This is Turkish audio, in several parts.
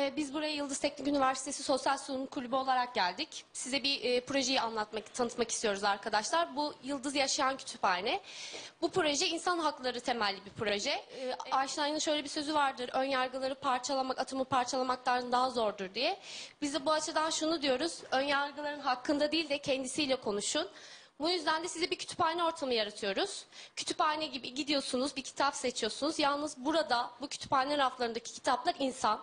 Ee, biz buraya Yıldız Teknik Üniversitesi Sosyal Sunum Kulübü olarak geldik. Size bir e, projeyi anlatmak, tanıtmak istiyoruz arkadaşlar. Bu Yıldız Yaşayan Kütüphane. Bu proje insan hakları temelli bir proje. Ee, Einstein'ın şöyle bir sözü vardır. Ön yargıları parçalamak, atomu parçalamaktan daha zordur diye. Biz de bu açıdan şunu diyoruz. Ön yargıların hakkında değil de kendisiyle konuşun. Bu yüzden de size bir kütüphane ortamı yaratıyoruz. Kütüphane gibi gidiyorsunuz, bir kitap seçiyorsunuz. Yalnız burada bu kütüphane raflarındaki kitaplar insan.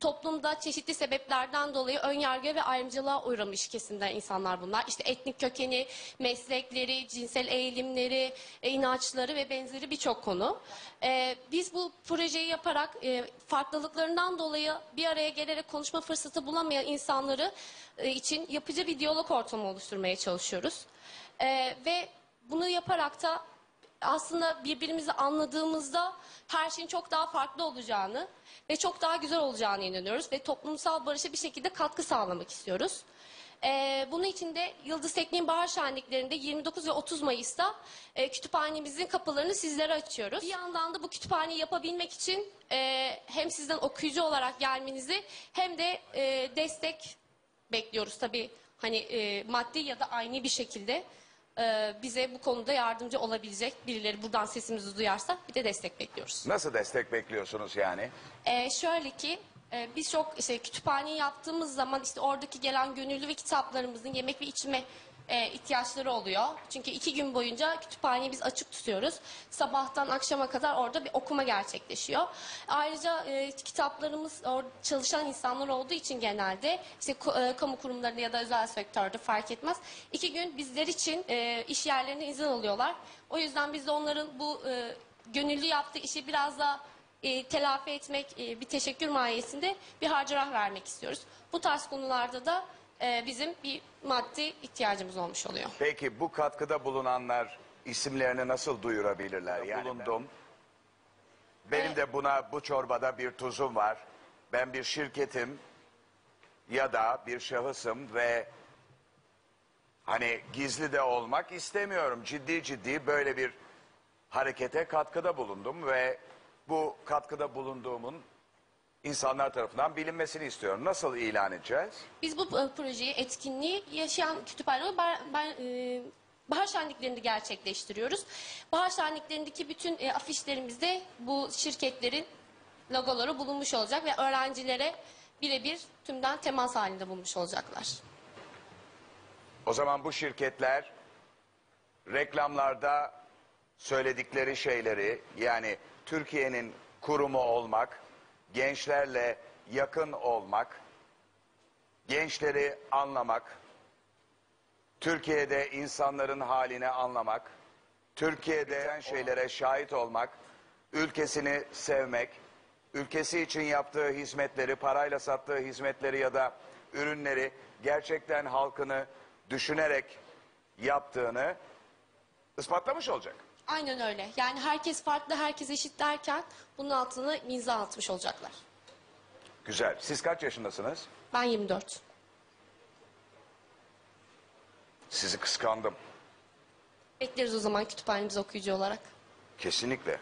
Toplumda çeşitli sebeplerden dolayı ön yargıya ve ayrımcılığa uğramış kesimden insanlar bunlar. İşte etnik kökeni, meslekleri, cinsel eğilimleri, e, inançları ve benzeri birçok konu. Ee, biz bu projeyi yaparak e, farklılıklarından dolayı bir araya gelerek konuşma fırsatı bulamayan insanları e, için yapıcı bir diyalog ortamı oluşturmaya çalışıyoruz. Ee, ve bunu yaparak da aslında birbirimizi anladığımızda her şeyin çok daha farklı olacağını ve çok daha güzel olacağını inanıyoruz ve toplumsal barışa bir şekilde katkı sağlamak istiyoruz. Ee, bunun için de Yıldız Tekniğin Bahar Şenliklerinde 29 ve 30 Mayıs'ta e, kütüphanemizin kapılarını sizlere açıyoruz. Bir yandan da bu kütüphaneyi yapabilmek için e, hem sizden okuyucu olarak gelmenizi hem de e, destek bekliyoruz tabii. Hani e, maddi ya da aynı bir şekilde e, bize bu konuda yardımcı olabilecek birileri buradan sesimizi duyarsa bir de destek bekliyoruz. Nasıl destek bekliyorsunuz yani? E, şöyle ki e, biz çok işte kütüphaneyi yaptığımız zaman işte oradaki gelen gönüllü ve kitaplarımızın yemek ve içme e, ihtiyaçları oluyor. Çünkü iki gün boyunca kütüphaneyi biz açık tutuyoruz. Sabahtan akşama kadar orada bir okuma gerçekleşiyor. Ayrıca e, kitaplarımız orada çalışan insanlar olduğu için genelde işte e, kamu kurumlarında ya da özel sektörde fark etmez. İki gün bizler için e, iş yerlerine izin alıyorlar. O yüzden biz de onların bu e, gönüllü yaptığı işi biraz daha e, telafi etmek, e, bir teşekkür mahiyetinde bir harcırah vermek istiyoruz. Bu tarz konularda da e, bizim bir maddi ihtiyacımız olmuş oluyor. Peki bu katkıda bulunanlar isimlerini nasıl duyurabilirler? Yani bulundum. Benim de buna bu çorbada bir tuzum var. Ben bir şirketim ya da bir şahısım ve hani gizli de olmak istemiyorum. Ciddi ciddi böyle bir harekete katkıda bulundum ve bu katkıda bulunduğumun insanlar tarafından bilinmesini istiyorum. Nasıl ilan edeceğiz? Biz bu e, projeyi, etkinliği yaşayan kütüphane ben, ben, e, bahar şenliklerinde gerçekleştiriyoruz. Bahar şenliklerindeki bütün e, afişlerimizde bu şirketlerin logoları bulunmuş olacak ve öğrencilere birebir tümden temas halinde bulmuş olacaklar. O zaman bu şirketler reklamlarda söyledikleri şeyleri yani Türkiye'nin kurumu olmak, gençlerle yakın olmak, gençleri anlamak, Türkiye'de insanların halini anlamak, Türkiye'de şeylere şahit olmak, ülkesini sevmek, ülkesi için yaptığı hizmetleri, parayla sattığı hizmetleri ya da ürünleri gerçekten halkını düşünerek yaptığını ispatlamış olacak. Aynen öyle. Yani herkes farklı, herkes eşit derken bunun altına imza atmış olacaklar. Güzel. Siz kaç yaşındasınız? Ben 24. Sizi kıskandım. Bekleriz o zaman kütüphanemize okuyucu olarak. Kesinlikle.